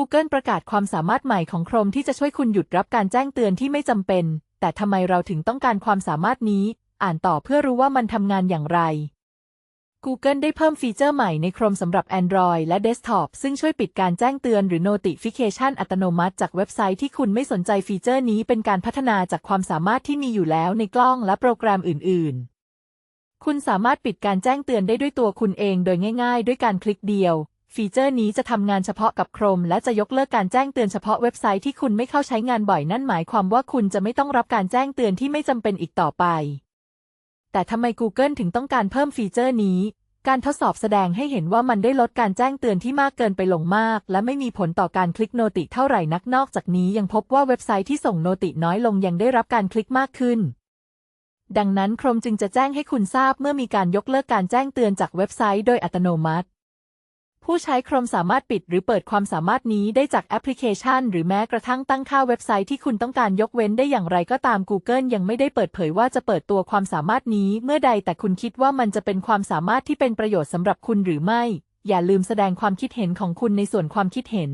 Google ประกาศความสามารถใหม่ของ Chrome ที่จะช่วยคุณหยุดรับการแจ้งเตือนที่ไม่จำเป็น แต่ทำไมเราถึงต้องการความสามารถนี้ อ่านต่อเพื่อรู้ว่ามันทำงานอย่างไร Google ได้เพิ่มฟีเจอร์ใหม่ใน Chrome สำหรับ Android และ Desktop ซึ่งช่วยปิดการแจ้งเตือนหรือ Notification อัตโนมัติจากเว็บไซต์ที่คุณไม่สนใจฟีเจอร์นี้เป็นการพัฒนาจากความสามารถที่มีอยู่แล้วในกล้องและโปรแกรมอื่น ๆ คุณสามารถปิดการแจ้งเตือนได้ด้วยตัวคุณเองโดยง่าย ๆ ด้วยการคลิกเดียว ฟีเจอร์นี้จะทำงานเฉพาะกับ Chrome และจะยกเลิกการแจ้งเตือนเฉพาะเว็บไซต์ที่คุณไม่เข้าใช้งานบ่อยนั่นหมายความว่าคุณจะไม่ต้องรับการแจ้งเตือนที่ไม่จำเป็นอีกต่อไป แต่ทำไม Google ถึงต้องการเพิ่มฟีเจอร์นี้ การทดสอบแสดงให้เห็นว่ามันได้ลดการแจ้งเตือนที่มากเกินไปลงมาก และไม่มีผลต่อการคลิกโนติเท่าไหร่นักนอกจากนี้ยังพบว่าเว็บไซต์ที่ส่งโนติน้อยลงยังได้รับการคลิกมากขึ้นดังนั้น Chrome จึงจะแจ้งให้คุณทราบเมื่อมีการยกเลิกการแจ้งเตือนจากเว็บไซต์โดยอัตโนมัติ ผู้ใช้ Chrome สามารถปิดหรือเปิดความสามารถนี้ได้จากแอปพลิเคชัน หรือแม้กระทั่งตั้งค่าเว็บไซต์ที่คุณต้องการยกเว้นได้อย่างไรก็ตาม Google ยังไม่ได้เปิดเผยว่าจะเปิดตัวความสามารถนี้เมื่อใดแต่คุณคิดว่ามันจะเป็นความสามารถที่เป็นประโยชน์สำหรับคุณหรือไม่ อย่าลืมแสดงความคิดเห็นของคุณในส่วนความคิดเห็น